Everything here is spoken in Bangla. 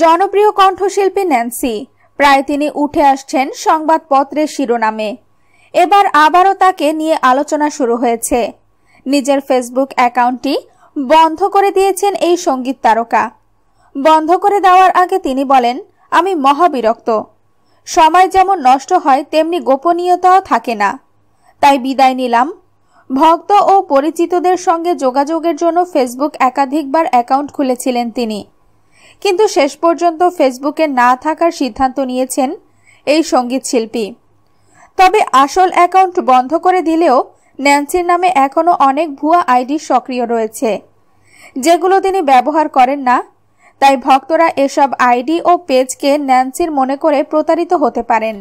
জনপ্রিয় কণ্ঠশিল্পী ন্যান্সি। প্রায় তিনি উঠে আসছেন সংবাদপত্রের শিরোনামে। এবার আবারও তাকে নিয়ে আলোচনা শুরু হয়েছে। নিজের ফেসবুক অ্যাকাউন্টটি বন্ধ করে দিয়েছেন এই সংগীত তারকা। বন্ধ করে দেওয়ার আগে তিনি বলেন, আমি মহাবিরক্ত। সময় যেমন নষ্ট হয়, তেমনি গোপনীয়তাও থাকে না। তাই বিদায় নিলাম। ভক্ত ও পরিচিতদের সঙ্গে যোগাযোগের জন্য ফেসবুক একাধিকবার অ্যাকাউন্ট খুলেছিলেন তিনি। কিন্তু শেষ পর্যন্ত ফেসবুকে না থাকার সিদ্ধান্ত নিয়েছেন এই সংগীত শিল্পী। তবে আসল অ্যাকাউন্ট বন্ধ করে দিলেও ন্যান্সির নামে এখনও অনেক ভুয়া আইডি সক্রিয় রয়েছে। যেগুলো তিনি ব্যবহার করেন না, তাই ভক্তরা এসব আইডি ও পেজকে ন্যান্সির মনে করে প্রতারিত হতে পারেন।